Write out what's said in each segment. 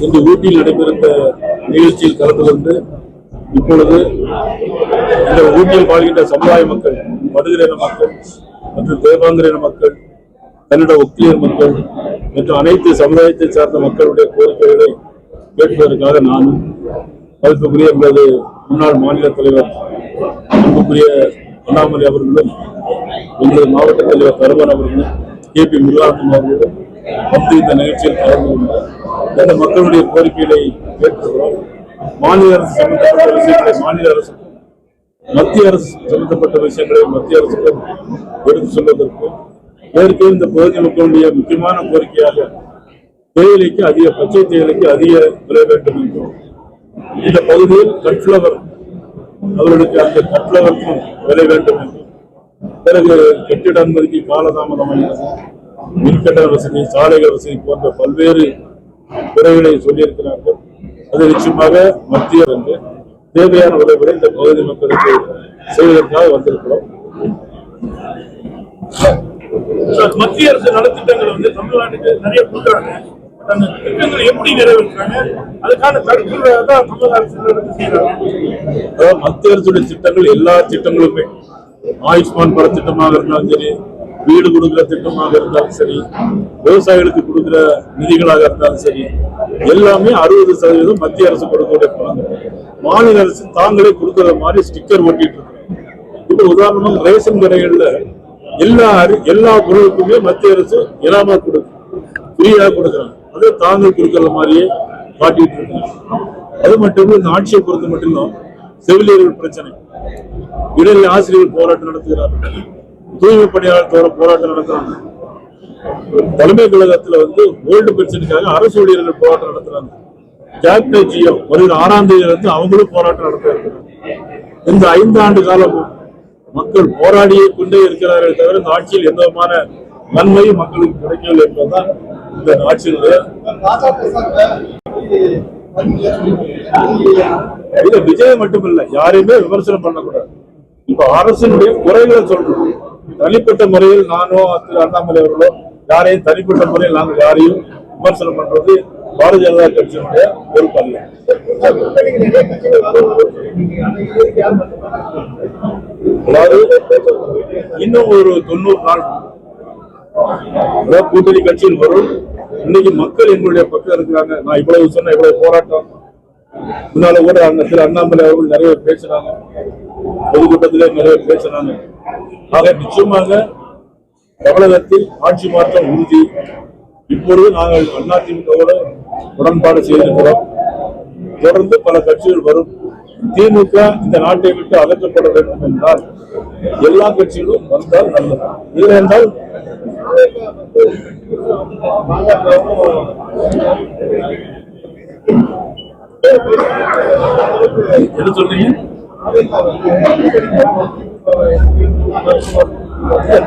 இன்று ஊட்டியில் நடைபெறுந்த நிகழ்ச்சியில் கலந்து கொண்டு இப்பொழுது இந்த ஊட்டியில் வாழ்கின்ற சமுதாய மக்கள் மடுகிற மக்கள் மற்றும் தேவாந்திர இன மக்கள் கன்னட ஒக்கியர் மக்கள் மற்றும் அனைத்து சமுதாயத்தை சார்ந்த மக்களுடைய கோரிக்கைகளை கேட்பதற்காக நானும் மதிப்புக்குரிய எங்களது முன்னாள் மாநில தலைவர் அன்புக்குரிய அண்ணாமலை அவர்களும் எங்களது மாவட்ட தலைவர் தருமன் அவர்களும் கே பி முருகானந்தம் அவர்களும் வந்து இந்த நிகழ்ச்சியில் கலந்து கொண்டார் இந்த மக்களுடைய கோரிக்கைகளை ஏற்றுகிறோம் மாநில அரசு சம்பந்தப்பட்ட விஷயங்களை மாநில அரசு மத்திய அரசு சம்பந்தப்பட்ட விஷயங்களை மத்திய அரசுக்கும் எடுத்து சொல்வதற்கு ஏற்கனவே இந்த பகுதி மக்களுடைய முக்கியமான கோரிக்கையாக தேயிலைக்கு அதிக பச்சை தேயிலைக்கு அதிக விலை வேண்டும் என்றும் இந்த பகுதியில் கட்ஃபிளவர் அவர்களுக்கு அந்த கட்ஃபிளவருக்கும் விலை வேண்டும் என்றும் பிறகு கட்டிட அனுமதிக்கு காலதாமதமாகிறது மின்கட்டண வசதி சாலைகள் வசதி போன்ற பல்வேறு குறைகளை சொல்லியிருக்கிறார்கள். அது நிச்சயமாக மத்திய அரசு தேவையான உதவிகளை இந்த பகுதி மக்களுக்கு செய்வதற்காக வந்திருக்கிறோம். மத்திய அரசு நலத்திட்டங்கள் வந்து தமிழ்நாட்டுக்கு நிறைய கொடுக்குறாங்க. அந்த திட்டங்களை எப்படி நிறைவேற்றுறாங்க? அதுக்கான தடுப்பு தான் தமிழக அரசு செய்யறாங்க மத்திய அரசுடைய திட்டங்கள் எல்லா திட்டங்களுமே. ஆயுஷ்மான் பட திட்டமாக இருந்தாலும் சரி வீடு கொடுக்குற திட்டமாக இருந்தாலும் சரி விவசாயிகளுக்கு கொடுக்குற நிதிகளாக இருந்தாலும் சரி எல்லாமே அறுபது சதவீதம் மத்திய அரசு கொடுக்கக்கூடிய பணம் மாநில அரசு தாங்களே கொடுக்கற மாதிரி ஸ்டிக்கர் ஒட்டிட்டு இருக்கு. இப்போ உதாரணமாக ரேஷன் கடைகள்ல எல்லா எல்லா பொருளுக்குமே மத்திய அரசு இல்லாமல் கொடுக்கும் ஃப்ரீயா கொடுக்குறாங்க. அது தாங்கள் கொடுக்கற மாதிரியே காட்டிட்டு இருக்காங்க. அது மட்டும் இல்லை இந்த ஆட்சியை பொறுத்த மட்டும் செவிலியர்கள் பிரச்சனை. இடையில ஆசிரியர்கள் போராட்டம் நடத்துகிறார்கள். தூய்மை பணியாளர் போராட்டம் நடத்துறாங்க. தலைமை கழகத்துல வந்து ஓல்டு பென்ஷனுக்காக அரசு ஊழியர்கள் போராட்டம் நடத்துறாங்க. கேப்டன் ஜியோ வருகிற ஆறாம் தேதியில இருந்து அவங்களும் போராட்டம் நடத்த இருக்கிறாங்க. இந்த ஐந்து ஆண்டு காலமும் மக்கள் போராடியே கொண்டே இருக்கிறார்கள் தவிர இந்த ஆட்சியில் எந்த விதமான நன்மையும் மக்களுக்கு கிடைக்கவில்லை என்பதுதான் இந்த ஆட்சியினுடைய இல்ல விஜய் மட்டுமில்ல யாரையுமே விமர்சனம் பண்ணக்கூடாது. இப்ப அரசினுடைய குறைகளை சொல்றோம் தனிப்பட்ட முறையில் நானோ திரு அண்ணாமலை அவர்களோ யாரையும் தனிப்பட்ட முறையில் நாங்கள் யாரையும் விமர்சனம் பண்றது பாரதிய ஜனதா கட்சியினுடைய பொறுப்பு அல்ல. அதாவது இன்னும் ஒரு தொண்ணூறு நாள் கூட்டணி கட்சியில் வரும். இன்னைக்கு மக்கள் எங்களுடைய பக்கம் இருக்கிறாங்க. நான் இவ்வளவு சொன்ன இவ்வளவு போராட்டம். முன்னால கூட அந்த திரு அண்ணாமலை அவர்கள் நிறைய பேசுறாங்க பொதுக்கூட்டத்திலே நிறைய பேசுறாங்க ஆக நிச்சயமாக தமிழகத்தில் ஆட்சி மாற்றம் உறுதி. இப்பொழுது நாங்கள் அதிமுகவோட உடன்பாடு செய்திருக்கிறோம். தொடர்ந்து பல கட்சிகள் வரும். திமுக இந்த நாட்டை விட்டு அகற்றப்பட வேண்டும் என்றால் எல்லா கட்சிகளும் வந்தால் நல்லது. இல்லை என்றால் என்ன சொல்றீங்க?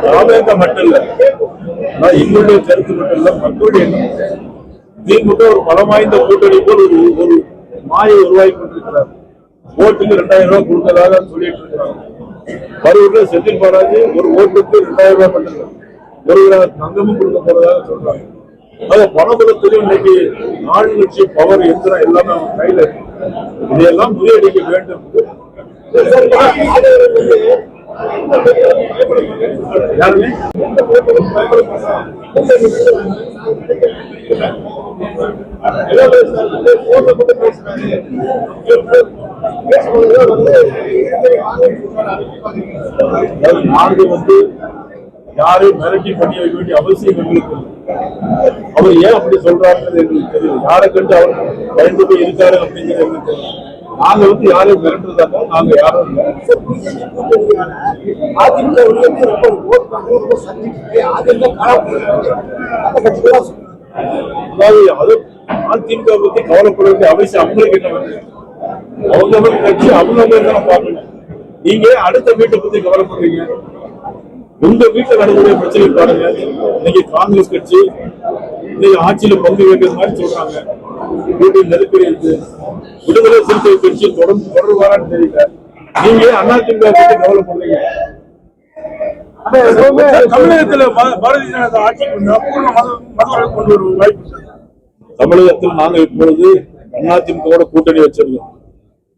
தாவேக மட்டும் இல்ல ஆனா எங்களுடைய கருத்து மட்டும் இல்ல மக்களுடைய திமுக ஒரு பலம் வாய்ந்த கூட்டணி போல் ஒரு ஒரு மாயை உருவாக்கி கொண்டிருக்கிறார். ஓட்டுக்கு ரெண்டாயிரம் ரூபாய் கொடுத்ததாக சொல்லிட்டு இருக்கிறாங்க கரூர்ல செந்தில் பாலாஜி ஒரு ஓட்டுக்கு ரெண்டாயிரம் ரூபாய் பண்ணுங்க ஒரு கிலோ தங்கமும் கொடுக்க போறதாக சொல்றாங்க. ஆக பணபலத்திலும் இன்னைக்கு ஆளுங்கட்சி பவர் எந்திரம் எல்லாமே அவங்க கையில இருக்கு. இதையெல்லாம் முறியடிக்க வேண்டும். யாருமே நாடு வந்து யாரையும் மிரட்டி பண்ணி வைக்க வேண்டிய அவசியம் எங்களுக்கு அவர் ஏன் அப்படி சொல்றாருன்றது எங்களுக்கு தெரியும் யாரை கண்டு அவர் பயந்து போய் இருக்காரு அப்படிங்கிறது எங்களுக்கு தெரியும் நாங்க வந்து யாரையும் மிரட்டுறதாங்க நாங்க யாரும் இல்லை. அதாவது அது அதிமுக பத்தி கவலைப்பட வேண்டிய அவசியம் அவங்களுக்கு என்ன அவங்க கட்சி அவங்க தான் பார்க்கணும். நீங்க அடுத்த வீட்டை பத்தி கவலைப்படுறீங்க. உங்க வீட்டுல நடக்கக்கூடிய பிரச்சனை பாருங்க. இன்னைக்கு காங்கிரஸ் கட்சி இன்னைக்கு ஆட்சியில பங்கு வேண்டியது மாதிரி சொல்றாங்க. வீட்டில் நெருக்கடி இருக்கு விடுதலை சிறுத்தை கட்சி தொடர்ந்து தொடர்பாரான்னு தெரியல நீங்க அதிமுக பத்தி கவலைப்படுறீங்க தமிழகத்துல பா- பாரதிய ஜனதா கொண்டு வரும் வாய்ப்பு. தமிழகத்தில் நாங்க இப்பொழுது அதிமுகவோட கூட்டணி வச்சிருக்கோம்.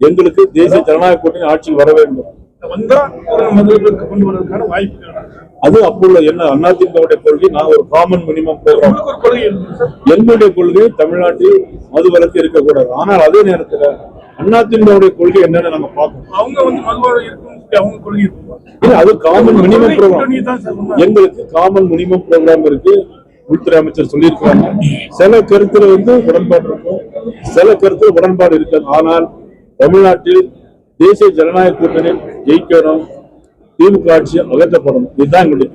எங்களுக்கு தேசிய ஜனநாயக கூட்டணி ஆட்சிக்கு வர வேண்டும். வந்தா கொண்டு வருவதற்கான வாய்ப்புகள் அது அப்பொழுது என்ன? அதிமுகவுடைய கொள்கை நான் ஒரு காமன் மினிமம் சார். என்னுடைய கொள்கை தமிழ்நாட்டில் மதுவிலக்கு இருக்கக்கூடாது. ஆனால் அதே நேரத்தில் அதிமுகவுடைய கொள்கை என்னன்னு நம்ம பார்க்கணும். அவங்க வந்து மதுவாக இருக்கும் அவங்க கொள்கை இருக்கும்? அது காமன் மினிமம் ப்ரோக்ராம். எங்களுக்கு காமன் மினிமம் ப்ரோக்ராம் இருக்கு. உள்துறை அமைச்சர் சொல்லியிருக்காங்க சில கருத்துல வந்து உடன்பாடு இருக்கும். சில கருத்துல உடன்பாடு இருக்காது. ஆனால் தமிழ்நாட்டில் தேசிய ஜனநாயக கூட்டணி ஜெயிக்கணும். திமுக ஆட்சி அகற்றப்படணும். இதுதான் எங்களுடைய